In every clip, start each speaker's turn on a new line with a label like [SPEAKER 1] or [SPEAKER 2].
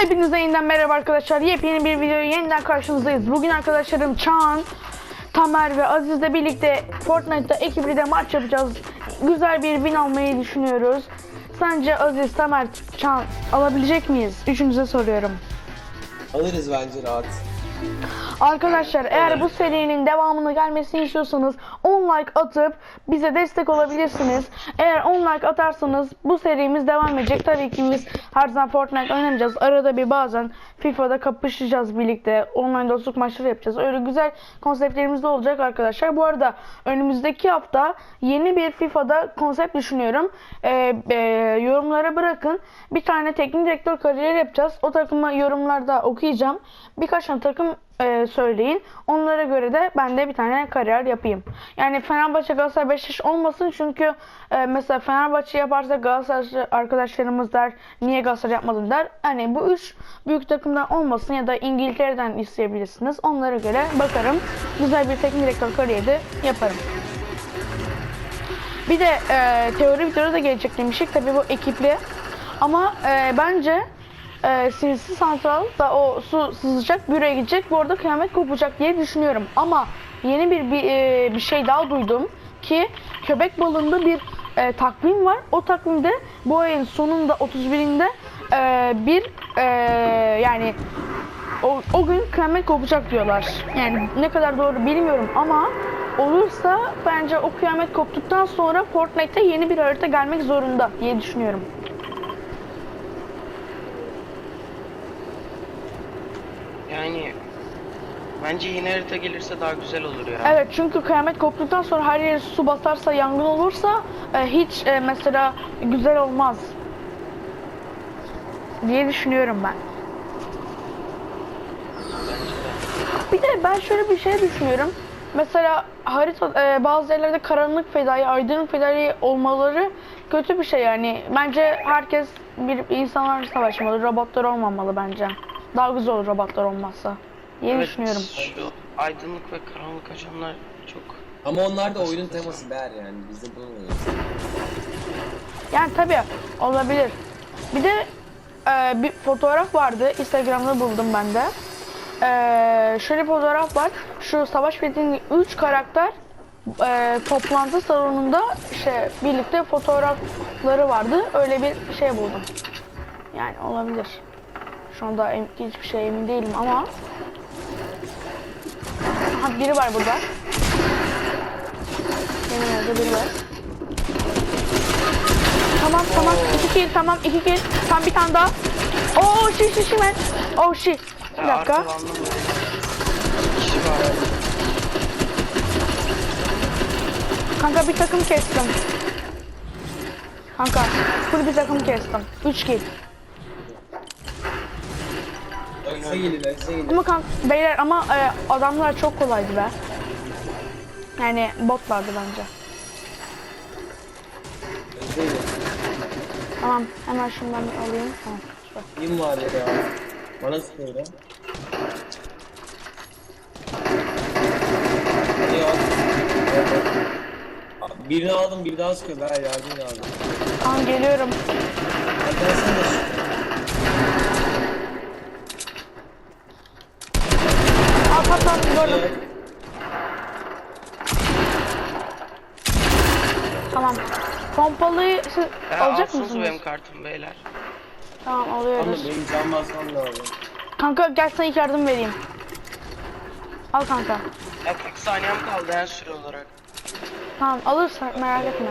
[SPEAKER 1] Hepinize yeniden merhaba arkadaşlar. Yepyeni bir videoya yeniden karşınızdayız. Bugün arkadaşlarım Çağan, Tamer ve Aziz'le birlikte Fortnite'da ekiple maç yapacağız. Güzel bir win almayı düşünüyoruz. Sence Aziz, Tamer, Çağan alabilecek miyiz? Üçünüze soruyorum.
[SPEAKER 2] Alırız bence rahat.
[SPEAKER 1] Arkadaşlar eğer bu serinin devamını gelmesini istiyorsanız 10 like atıp bize destek olabilirsiniz. Eğer 10 like atarsanız bu serimiz devam edecek. Tabii ki biz her zaman Fortnite oynamayacağız. Arada bir bazen FIFA'da kapışacağız birlikte. Online dostluk maçları yapacağız. Öyle güzel konseptlerimiz de olacak arkadaşlar. Bu arada önümüzdeki hafta yeni bir FIFA'da konsept düşünüyorum. Ee, e, yorumlara bırakın. Bir tane teknik direktör kariyeri yapacağız. O takımı yorumlarda okuyacağım. Birkaç tane takım e, söyleyin. Onlara göre de ben de bir tane kariyer yapayım. Yani Fenerbahçe, Galatasaray, Beşiktaş olmasın çünkü e, mesela Fenerbahçe yaparsa Galatasaray arkadaşlarımız der niye Galatasaray yapmadın der. Hani bu üç büyük takımdan olmasın ya da İngiltere'den isteyebilirsiniz. Onlara göre bakarım. Güzel bir teknik direktör kariyeri yaparım. Bir de e, teori videoda da gelecek demiştik. Tabii bu ekipli. Ama e, bence e, sinsi santral da o su sızacak, büroya gidecek. Bu arada kıyamet kopacak diye düşünüyorum. Ama yeni bir bir, e, bir şey daha duydum ki köpek balığında bir e, takvim var. O takvimde bu ayın sonunda 31'inde e, bir e, yani o, o gün kıyamet kopacak diyorlar. Yani ne kadar doğru bilmiyorum ama olursa bence o kıyamet koptuktan sonra Fortnite'te yeni bir harita gelmek zorunda diye düşünüyorum.
[SPEAKER 3] Yani bence yeni harita gelirse daha güzel olur ya.
[SPEAKER 1] Evet çünkü kıyamet koptuktan sonra her yere su basarsa yangın olursa e, hiç e, mesela güzel olmaz diye düşünüyorum ben. Bir de ben şöyle bir şey düşünüyorum. Mesela harita e, bazı yerlerde karanlık fedai, aydınlık fedai olmaları kötü bir şey yani. Bence herkes bir insanlar savaşmalı, robotlar olmamalı bence. Daha güzel olur robotlar olmazsa diye
[SPEAKER 3] Evet,
[SPEAKER 1] düşünüyorum.
[SPEAKER 3] Şu aydınlık ve karanlık ajanlar çok
[SPEAKER 2] Ama onlar da oyunun teması der yani. Biz de.
[SPEAKER 1] Yani tabii olabilir. Bir de e, bir fotoğraf vardı. Instagram'da buldum ben de. E, şöyle bir fotoğraf var. Şu Savaş Fethi'nin 3 karakter e, toplantı salonunda işte birlikte fotoğrafları vardı. Öyle bir şey buldum. Yani olabilir. Şu anda hiçbir şey emin değilim ama Aha, biri var burada. Benim orada biri var. Tamam tamam iki kill tamam iki kill tam bir tane daha. Oo şi şi şi ben. Oh şi. Bir dakika. Kanka bir takım kestim. Kanka full bir takım kestim. 3 kill.
[SPEAKER 2] Size gelin, size gelin.
[SPEAKER 1] Ama kanka beyler ama e, adamlar çok kolaydı be. Yani botlardı bence.
[SPEAKER 2] Size gelin.
[SPEAKER 1] Tamam hemen şundan bir alayım. Tamam. süper.
[SPEAKER 2] Kim var ya? Bana sıkıyor ya. Birini aldım, bir daha sıkıyor. Ben yardım lazım.
[SPEAKER 1] Tamam geliyorum.
[SPEAKER 2] Arkadaşlar da sıkıyor.
[SPEAKER 1] At at at gördüm. Tamam. Pompalıyı siz
[SPEAKER 3] Ya
[SPEAKER 1] alacak mısınız?
[SPEAKER 3] benim kartım beyler.
[SPEAKER 1] Tamam
[SPEAKER 2] Ama
[SPEAKER 1] alıyoruz.
[SPEAKER 2] benim can basmam lazım.
[SPEAKER 1] Kanka gel sana ilk yardım vereyim. Al kanka.
[SPEAKER 3] Ya 40 saniyem kaldı en süre olarak.
[SPEAKER 1] Tamam alırsa merak etme.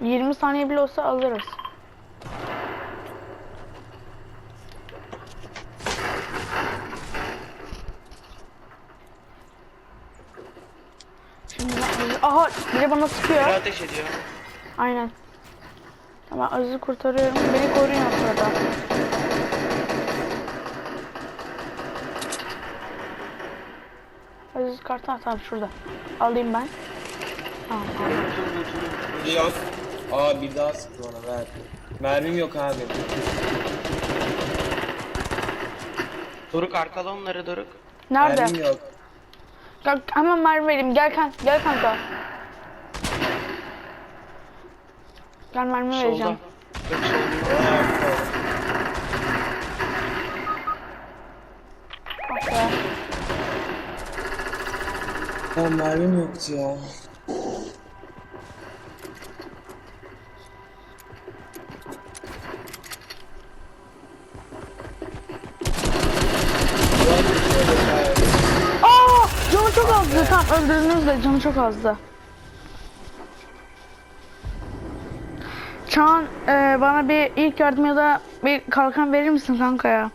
[SPEAKER 1] 20 saniye bile olsa alırız. Şimdi ben Aha biri bana sıkıyor.
[SPEAKER 3] Biri ateş ediyor.
[SPEAKER 1] Aynen. Tamam Aziz'i kurtarıyorum. Beni koruyun o sırada. Aziz kartı tamam şurada. Alayım ben. Tamam
[SPEAKER 2] yok. Aa bir daha sıktı ona ver. Mermim yok abi.
[SPEAKER 3] Doruk arkala onları Doruk.
[SPEAKER 1] Nerede?
[SPEAKER 2] Mermim yok.
[SPEAKER 1] Gel, hemen mermi vereyim. Gel kan, gel kanka. Ben mermi
[SPEAKER 3] Solda.
[SPEAKER 1] vereceğim.
[SPEAKER 3] Ah Yok, solda.
[SPEAKER 2] Ben mermim yoktu ya.
[SPEAKER 1] Aa, canı çok azdı. Tam öldürdünüz de canı çok azdı. Çağan e, bana bir ilk yardım ya da bir kalkan verir misin kanka ya?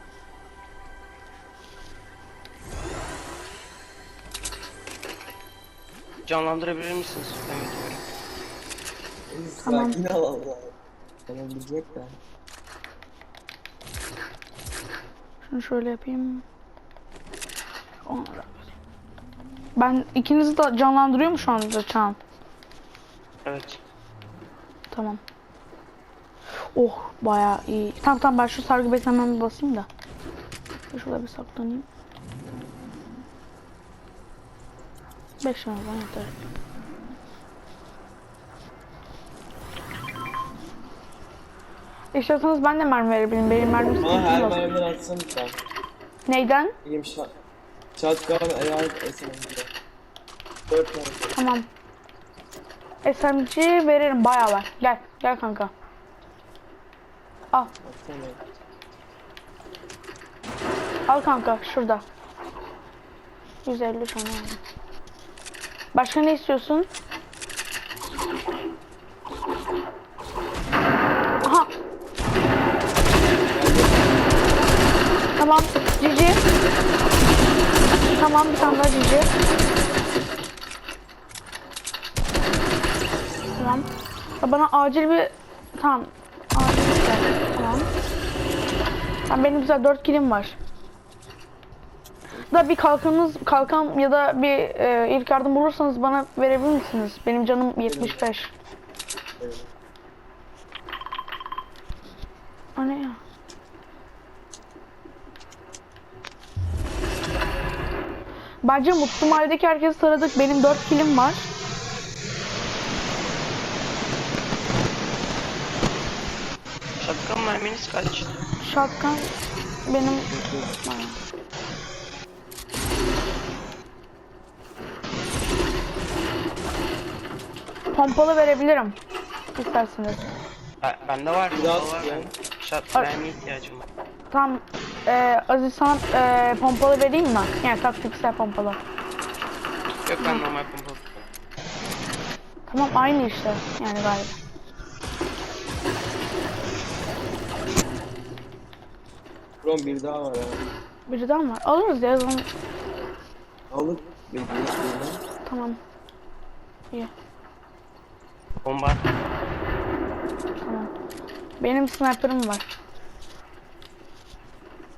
[SPEAKER 3] Canlandırabilir misiniz?
[SPEAKER 1] Tamam.
[SPEAKER 2] Sakin ol Allah. Tamam bilecek de.
[SPEAKER 1] Şunu şöyle yapayım. Da vereyim. Ben ikinizi de canlandırıyor mu şu anda Çağan?
[SPEAKER 3] Evet.
[SPEAKER 1] Tamam. Oh bayağı iyi. Tamam tamam ben şu sargı beklememi basayım da. Şurada bir saklanayım. 5 tane falan yeter. İstiyorsanız ben de mermi verebilirim. Benim mermim
[SPEAKER 2] Bana her
[SPEAKER 1] yok.
[SPEAKER 2] mermiden bir tane.
[SPEAKER 1] Neyden?
[SPEAKER 2] İyiyim şat. Shotgun ayar SMG. Dört tane.
[SPEAKER 1] Tamam. SMG veririm bayağı var. Gel gel kanka. Al al kanka şurada. 150 tane. Başka ne istiyorsun? Aha. Tamam cici. Tamam bir tane daha cici. Tamam. Bana acil bir tamam. Acil bir şey. Tamam. Tamam benim güzel 4 kilim var. Da bir kalkanınız kalkan ya da bir e, ilk yardım bulursanız bana verebilir misiniz? Benim canım 75.
[SPEAKER 2] Evet.
[SPEAKER 1] O ne ya? Bence mutlu mahalledeki herkesi taradık. Benim 4 kilim var.
[SPEAKER 3] Şapkan merminiz kaç?
[SPEAKER 1] Shotgun benim. Pompalı verebilirim. İsterseniz.
[SPEAKER 3] Ben, bende var. Bende var. mermi ihtiyacım var.
[SPEAKER 1] Tamam. Ee, Aziz sana ee, pompalı vereyim mi? Yani taktiksel pompalı.
[SPEAKER 3] Yok ben normal pompa.
[SPEAKER 1] Tamam aynı işte. Yani galiba.
[SPEAKER 2] Brom bir daha var ya.
[SPEAKER 1] Birden var. Alırız ya. zaman-
[SPEAKER 2] Alıp bekliyoruz birden.
[SPEAKER 1] Tamam. İyi.
[SPEAKER 3] Bomba.
[SPEAKER 1] Tamam. Benim sniper'ım var.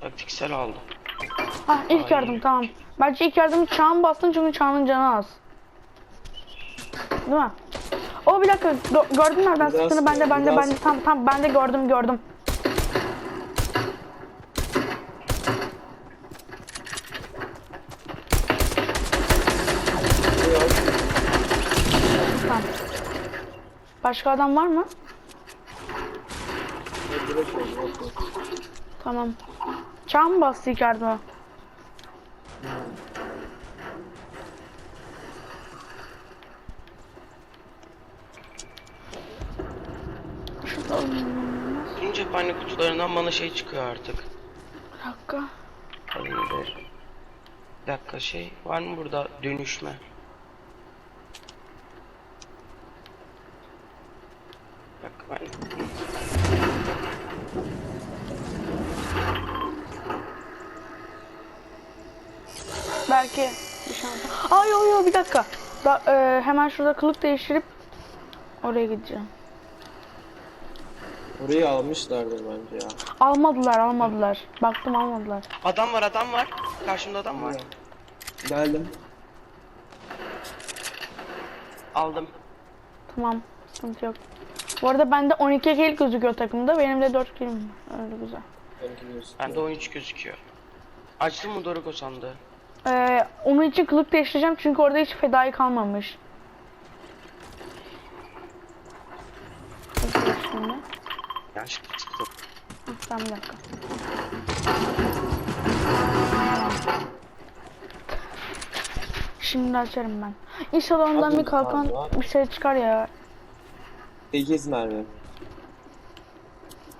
[SPEAKER 3] Taktiksel aldım.
[SPEAKER 1] Ah ilk
[SPEAKER 3] Ay.
[SPEAKER 1] yardım tamam. Bence ilk yardımı Çağan bastın çünkü Çağan'ın canı az. Değil mi? O bir dakika gö- gördün nereden
[SPEAKER 2] Biraz
[SPEAKER 1] sıktığını ben de ben de
[SPEAKER 2] biraz-
[SPEAKER 1] ben de tam tam ben de gördüm gördüm.
[SPEAKER 2] Yok.
[SPEAKER 1] Tamam. Başka adam var mı? Tamam. Çağan mı bastı ilk yardıma?
[SPEAKER 3] Tüm cephane kutularından bana şey çıkıyor artık.
[SPEAKER 1] Bir dakika.
[SPEAKER 3] Bir dakika şey var mı burada dönüşme? Bak ben
[SPEAKER 1] Belki bir şans. Aa yo yo bir dakika. Da, e, hemen şurada kılık değiştirip oraya gideceğim.
[SPEAKER 2] Orayı almışlardır bence ya.
[SPEAKER 1] Almadılar almadılar. Baktım almadılar.
[SPEAKER 3] adam var adam var. Karşımda adam var.
[SPEAKER 2] Geldim.
[SPEAKER 3] Aldım.
[SPEAKER 1] Tamam sıkıntı yok. Bu arada bende 12 kill gözüküyor takımda. Benim de 4 killim. Öyle güzel.
[SPEAKER 3] Bende 13 gözüküyor. Açtın mı Doruk o sandığı?
[SPEAKER 1] Ee, onun için kılık değiştireceğim çünkü orada hiç fedai kalmamış. Şimdi.
[SPEAKER 3] Çıktı.
[SPEAKER 1] Tamam bir dakika. Şimdi açarım ben. İnşallah ondan
[SPEAKER 2] Hadi
[SPEAKER 1] bir kalkan bir şey çıkar ya.
[SPEAKER 2] 8 mermi.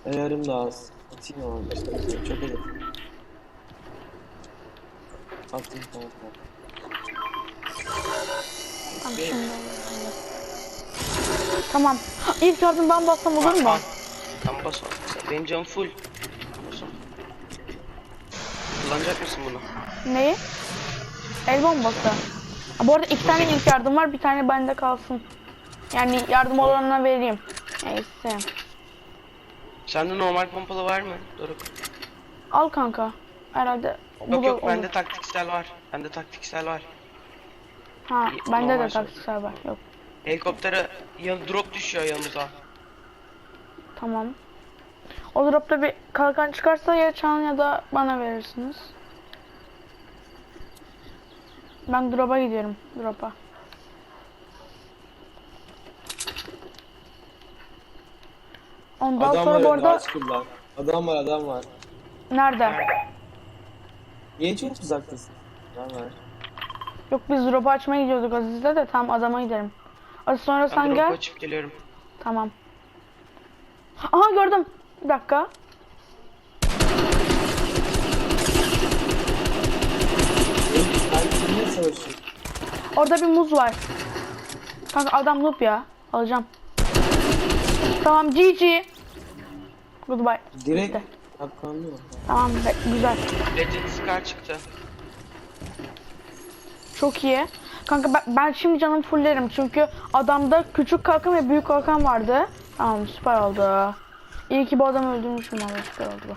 [SPEAKER 2] Ayarım da az. Atayım ama işte. Çok iyi. Attım tamam tamam.
[SPEAKER 1] Tamam şimdi. Tamam. İlk yardım ben bassam olur mu?
[SPEAKER 3] Tam bas. Benim canım full. Bas. Kullanacak mısın bunu?
[SPEAKER 1] Neyi? El bombası. Ha, bu arada iki tane ilk yardım var. Bir tane bende kalsın. Yani yardım olanına vereyim. Neyse.
[SPEAKER 3] Sende normal pompalı var mı? Doruk.
[SPEAKER 1] Al kanka. Herhalde bu
[SPEAKER 3] Yok
[SPEAKER 1] da
[SPEAKER 3] yok
[SPEAKER 1] olur.
[SPEAKER 3] bende taktiksel var. Bende taktiksel var.
[SPEAKER 1] Ha, bende de taktiksel var. Yok.
[SPEAKER 3] Helikoptere yan drop düşüyor yanımıza.
[SPEAKER 1] Tamam. O dropta bir kalkan çıkarsa ya Çağan ya da bana verirsiniz. Ben drop'a gidiyorum. Drop'a. Ondan
[SPEAKER 2] Adam
[SPEAKER 1] sonra
[SPEAKER 2] var
[SPEAKER 1] bu arada
[SPEAKER 2] aç kullan. Adam var adam var.
[SPEAKER 1] nerede?
[SPEAKER 2] Niye çok uzaktasın? Adam var.
[SPEAKER 1] Yok biz drop'u açmaya gidiyorduk Aziz'le de tam adama gidelim. Aziz sonra
[SPEAKER 3] Ben
[SPEAKER 1] sen
[SPEAKER 3] drop
[SPEAKER 1] gel.
[SPEAKER 3] açıp geliyorum.
[SPEAKER 1] Tamam. Aha gördüm. Bir dakika.
[SPEAKER 2] Ben kimle savaşıyorum?
[SPEAKER 1] Orada bir muz var. Kanka adam noob ya. Alacağım. Tamam GG. Goodbye.
[SPEAKER 2] Direkt
[SPEAKER 1] Bitti.
[SPEAKER 2] kapkanlı mı?
[SPEAKER 1] Tamam be, güzel.
[SPEAKER 3] Legend Scar çıktı.
[SPEAKER 1] Çok iyi. Kanka ben, ben şimdi canım fullerim çünkü adamda küçük kalkan ve büyük kalkan vardı. Tamam süper oldu. İyi ki bu adamı öldürmüşüm valla süper oldu bu.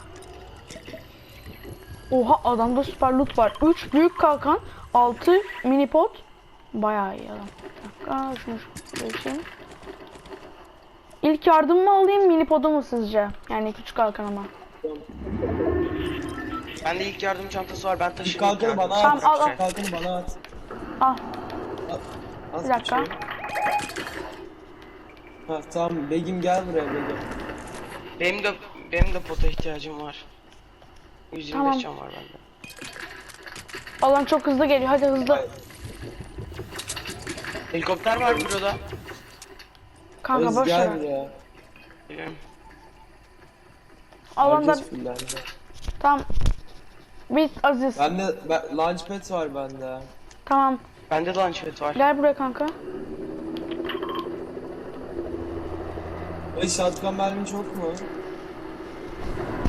[SPEAKER 1] Oha adamda süper loot var. 3 büyük kalkan, 6 mini pot. Bayağı iyi adam. Bir dakika şunu şunu geçeyim. İlk yardım mı alayım mini podu mu sizce? Yani küçük kalkan ama.
[SPEAKER 3] Bende ilk yardım çantası var. Ben taşıyayım. ilk
[SPEAKER 2] kalkanı
[SPEAKER 3] yardım
[SPEAKER 2] bana
[SPEAKER 1] Tamam,
[SPEAKER 2] at.
[SPEAKER 1] al, al.
[SPEAKER 2] Şu kalkanı bana at.
[SPEAKER 1] Ah
[SPEAKER 2] Az
[SPEAKER 1] Bir dakika.
[SPEAKER 2] şey. Ha tamam Begim gel buraya Begim.
[SPEAKER 3] Benim de benim de pota ihtiyacım var. 125
[SPEAKER 1] Tamam.
[SPEAKER 3] can var bende.
[SPEAKER 1] alan çok hızlı geliyor. Hadi hızlı.
[SPEAKER 3] Helikopter var burada.
[SPEAKER 1] Kanka boş ver. Alanda
[SPEAKER 2] Herkes fullendi.
[SPEAKER 1] tam Bit Aziz.
[SPEAKER 2] Bende ben, launchpad var bende.
[SPEAKER 1] Tamam.
[SPEAKER 3] Bende de launchpad var.
[SPEAKER 1] Gel buraya kanka.
[SPEAKER 2] Ay shotgun mermin çok mu?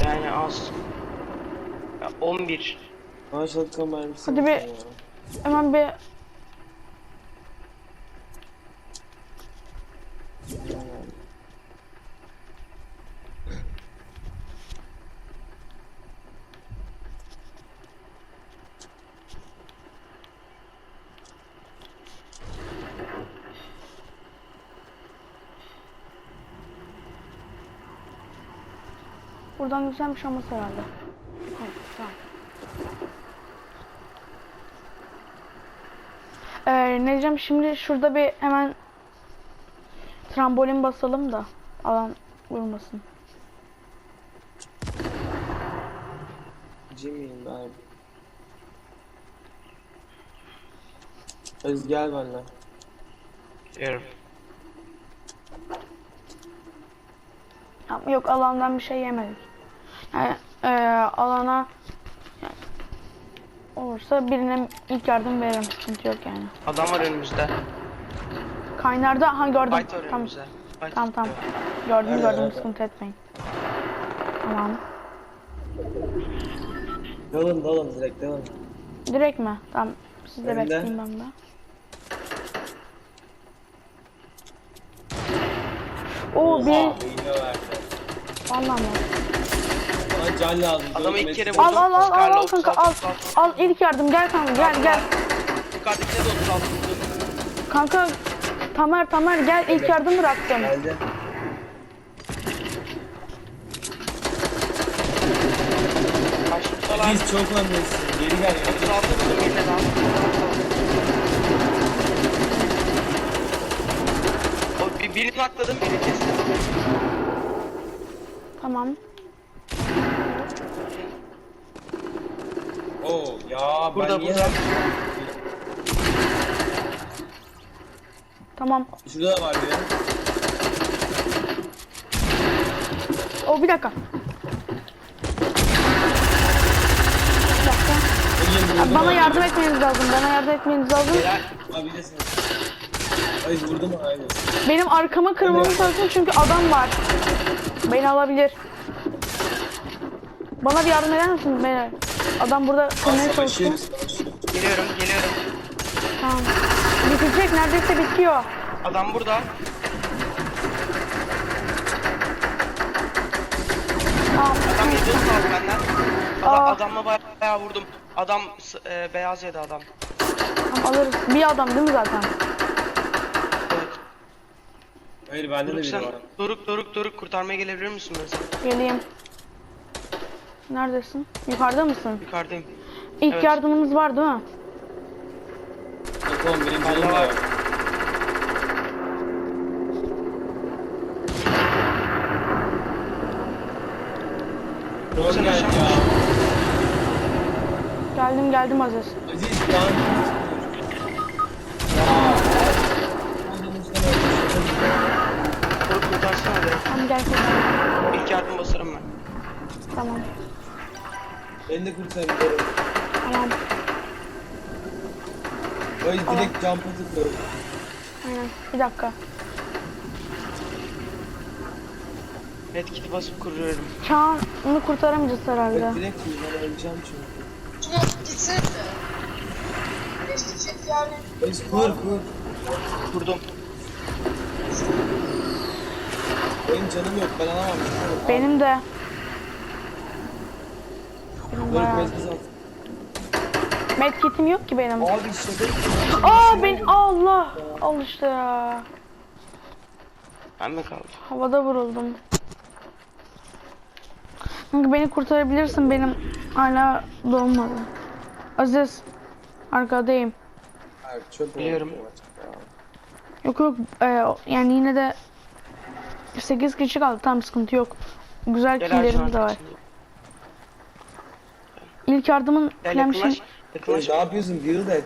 [SPEAKER 3] Yani az. Ya 11.
[SPEAKER 2] Bana shotgun mermisi
[SPEAKER 1] Hadi
[SPEAKER 2] yok
[SPEAKER 1] bir-
[SPEAKER 2] ya.
[SPEAKER 1] Hemen bir Buradan güzelmiş ama herhalde. Evet, tamam. Ee, ne diyeceğim şimdi şurada bir hemen trambolin basalım da alan vurmasın.
[SPEAKER 2] Jimmy'yim ben. Öz gel benimle.
[SPEAKER 1] Tamam, Yok alandan bir şey yemedik. Yani ee, alana yani, olursa birine ilk yardım veririm sıkıntı yok yani.
[SPEAKER 3] Adam var önümüzde.
[SPEAKER 1] Kaynarda ha gördüm.
[SPEAKER 3] Fight
[SPEAKER 1] Tamam
[SPEAKER 3] önümüzde. Fight
[SPEAKER 1] tamam tamam. Gördüm
[SPEAKER 2] Nerede,
[SPEAKER 1] gördüm
[SPEAKER 2] nerede?
[SPEAKER 1] sıkıntı etmeyin. Tamam.
[SPEAKER 2] Dalın dalın direkt dalın.
[SPEAKER 1] Direkt mi? Tamam. Siz de bekleyin ben de. Oo bir vallahi mi?
[SPEAKER 2] Bana can lazım.
[SPEAKER 3] Adamı ilk kere
[SPEAKER 2] lazım.
[SPEAKER 1] Al al al al, al kanka al.
[SPEAKER 3] 36, 36.
[SPEAKER 1] Al ilk yardım gel kanka gel gel.
[SPEAKER 3] Yukarıdakine de 36 vurdum.
[SPEAKER 1] Kanka Tamer Tamer gel ilk yardım bıraktım.
[SPEAKER 2] Geldi. Biz çok öndesin. Geri gel.
[SPEAKER 3] 36 vurdum eline daha. O bir, birini atladım birini kestim.
[SPEAKER 1] Tamam.
[SPEAKER 2] Oo ya
[SPEAKER 3] Burada,
[SPEAKER 2] ben niye
[SPEAKER 3] burada.
[SPEAKER 1] Tamam.
[SPEAKER 2] Şurada da var biri.
[SPEAKER 1] O bir dakika. Bir dakika. Abi bana
[SPEAKER 2] abi.
[SPEAKER 1] yardım etmeniz lazım. Bana yardım etmeniz lazım.
[SPEAKER 3] Beyler
[SPEAKER 2] Abi de sen. Ay vurdum abi.
[SPEAKER 1] Benim arkamı kırmamı çalışın çünkü adam var. Beni alabilir. Bana bir yardım eder misiniz beyler? Adam burada kırmaya çalıştı.
[SPEAKER 2] Savaşıyoruz. savaşıyoruz.
[SPEAKER 3] geliyorum geliyorum.
[SPEAKER 1] Bitecek neredeyse bitiyor.
[SPEAKER 3] Adam burada.
[SPEAKER 1] Tamam.
[SPEAKER 3] Adam yedi kaldı benden. Adam,
[SPEAKER 1] Aa.
[SPEAKER 3] adamla bayağı, bayağı vurdum. Adam e, beyaz yedi adam.
[SPEAKER 1] Tamam alırız. Bir adam değil mi zaten?
[SPEAKER 2] Hayır bende de
[SPEAKER 3] Doruk
[SPEAKER 2] biri
[SPEAKER 3] sen
[SPEAKER 2] var.
[SPEAKER 3] Doruk Doruk Doruk kurtarmaya gelebilir misin mesela?
[SPEAKER 1] Geleyim. Neredesin? Yukarıda mısın?
[SPEAKER 3] Yukarıdayım.
[SPEAKER 1] İlk
[SPEAKER 3] Evet.
[SPEAKER 1] yardımınız var değil mi?
[SPEAKER 2] Yok oğlum benim canım da. Doğru
[SPEAKER 3] Sen
[SPEAKER 2] geldi ya.
[SPEAKER 1] Geldim geldim Aziz.
[SPEAKER 2] Aziz lan.
[SPEAKER 3] Doruk kurtarsana beni.
[SPEAKER 1] Tamam gel kurtar.
[SPEAKER 3] İlk yardım basarım ben.
[SPEAKER 1] Tamam.
[SPEAKER 2] Beni de kurtarın.
[SPEAKER 1] Tamam.
[SPEAKER 2] Aziz direkt jump'a tıklıyorum.
[SPEAKER 1] Aynen. Bir dakika.
[SPEAKER 3] Medkit'i basıp kuruyorum.
[SPEAKER 1] Çağan'ı kurtaramayacağız herhalde.
[SPEAKER 2] Bak direkt iyi ben öleceğim çünkü.
[SPEAKER 4] Tuna gitsene. Değiştirecek yani.
[SPEAKER 2] Aziz kur kur.
[SPEAKER 3] Kurdum.
[SPEAKER 2] Benim canım yok ben alamam.
[SPEAKER 1] Benim de. Benim
[SPEAKER 2] Doruk
[SPEAKER 1] bayağı.
[SPEAKER 2] mezgiz at.
[SPEAKER 1] Medkit'im yok ki benim.
[SPEAKER 2] Abi yapıyorum.
[SPEAKER 1] Aa ben Allah. Al işte ya.
[SPEAKER 3] Ben mi kaldım?
[SPEAKER 1] Havada vuruldum. Kanka beni kurtarabilirsin benim hala dolmadı. Aziz arkadayım.
[SPEAKER 3] Biliyorum.
[SPEAKER 1] Yok yok e, yani yine de 8 kişi kaldı tam sıkıntı yok. Güzel killerimiz de var. İlk yardımın
[SPEAKER 3] Gel yakınlaş. Yakınlaş.
[SPEAKER 2] Ne yapıyorsun build et.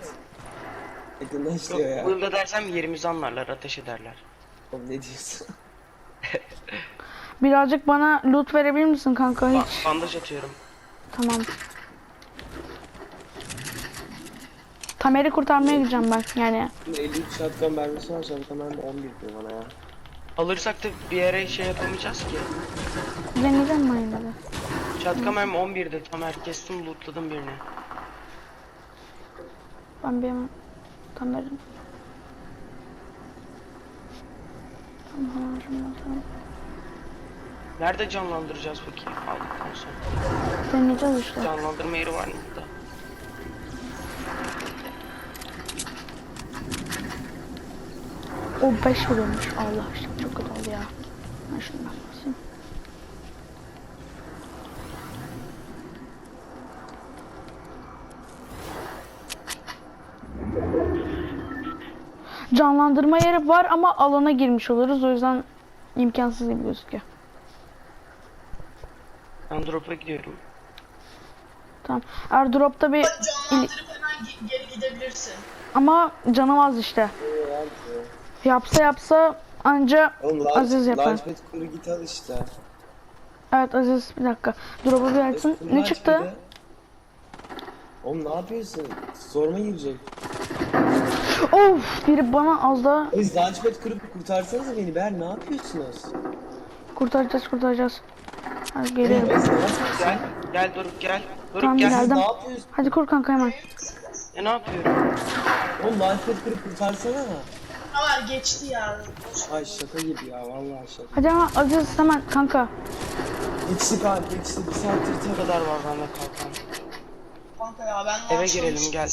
[SPEAKER 2] Yakınlaş diyor ya.
[SPEAKER 3] burada dersem yerimizi anlarlar, ateş ederler.
[SPEAKER 2] Oğlum ne diyorsun?
[SPEAKER 1] Birazcık bana loot verebilir misin kanka
[SPEAKER 3] Ba-
[SPEAKER 1] hiç?
[SPEAKER 3] bandaj atıyorum.
[SPEAKER 1] Tamam. Tamer'i kurtarmaya gideceğim ben yani.
[SPEAKER 2] Şimdi 53 shotgun mermisi var shotgun mermi 11 diyor bana ya.
[SPEAKER 3] Alırsak da bir yere şey yapamayacağız ki.
[SPEAKER 1] Deneyeceğim mi yine de?
[SPEAKER 3] Çatka mermi 11'di. Tamer kestim lootladım birini.
[SPEAKER 1] Ben şimdi tamam.
[SPEAKER 3] Nerede canlandıracağız peki? Aldıktan sonra.
[SPEAKER 1] Deneyeceğiz işte.
[SPEAKER 3] Canlandırma yeri var mı burada?
[SPEAKER 1] O 5 vuruyormuş. Allah aşkına çok kötü oldu ya. Ben şundan basayım. Canlandırma yeri var ama alana girmiş oluruz. O yüzden imkansız gibi gözüküyor.
[SPEAKER 3] Ben drop'a gidiyorum.
[SPEAKER 1] Tamam. Airdrop'ta bir
[SPEAKER 4] Canlandırıp hemen ge- geri gidebilirsin.
[SPEAKER 1] ama canım az işte. Yapsa yapsa anca
[SPEAKER 2] Oğlum
[SPEAKER 1] Aziz yapar.
[SPEAKER 2] Launchpad kuru git al işte.
[SPEAKER 1] Evet Aziz bir dakika. Drop'u bir açsın. Ne çıktı?
[SPEAKER 2] Oğlum ne yapıyorsun? Sorma girecek.
[SPEAKER 1] Of biri bana az daha
[SPEAKER 2] Biz launchpad kırıp kurtarsanıza beni Ber ne yapıyorsunuz?
[SPEAKER 1] kurtaracağız kurtaracağız. Hadi geliyorum.
[SPEAKER 2] Biz?
[SPEAKER 3] Gel, gel Doruk gel. Doruk
[SPEAKER 1] Tamam,
[SPEAKER 3] gel.
[SPEAKER 1] Geldim.
[SPEAKER 2] ne yapıyorsun?
[SPEAKER 1] Hadi kur kanka hemen.
[SPEAKER 3] E ne yapıyorum?
[SPEAKER 2] Oğlum launchpad kırıp kurtarsana.
[SPEAKER 4] Ama geçti ya.
[SPEAKER 2] Ay şaka gibi ya vallahi şaka.
[SPEAKER 1] Hadi ama Aziz hemen kanka.
[SPEAKER 2] İkisi kanka ikisi bir saattir
[SPEAKER 3] Ne kadar var bende kalkan?
[SPEAKER 4] Kanka ya ben
[SPEAKER 3] Eve girelim, gel.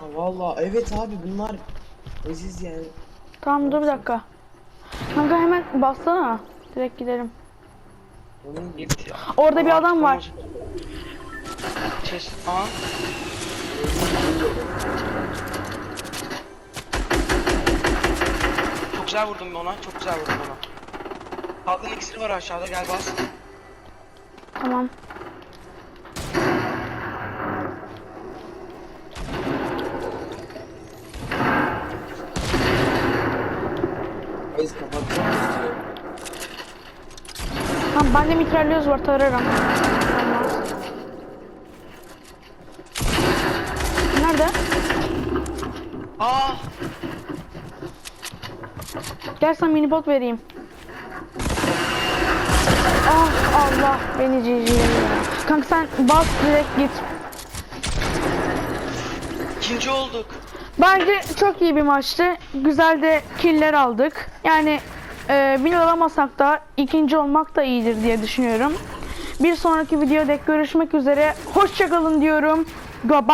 [SPEAKER 2] Ha, Vallahi evet abi bunlar Aziz yani.
[SPEAKER 1] Tamam dur bir dakika. Kanka hemen bassana. Direkt gidelim.
[SPEAKER 2] Onun
[SPEAKER 3] Git ya.
[SPEAKER 1] Orada bir adam var.
[SPEAKER 3] Çeş. Aa. Çok güzel vurdum ona. Çok güzel vurdum ona. Kalkan iksiri var aşağıda gel bas.
[SPEAKER 1] Tamam. Biz kapatmak istiyor. Tamam bende mitralyoz var tararım. Nerede?
[SPEAKER 3] Aa!
[SPEAKER 1] Gel sana mini bot vereyim. Ah Allah beni ciciye. Kanka sen bas direkt git.
[SPEAKER 3] İkinci olduk.
[SPEAKER 1] Bence çok iyi bir maçtı. Güzel de killer aldık. Yani e, bin alamasak da ikinci olmak da iyidir diye düşünüyorum. Bir sonraki videoda görüşmek üzere. Hoşçakalın diyorum. Bye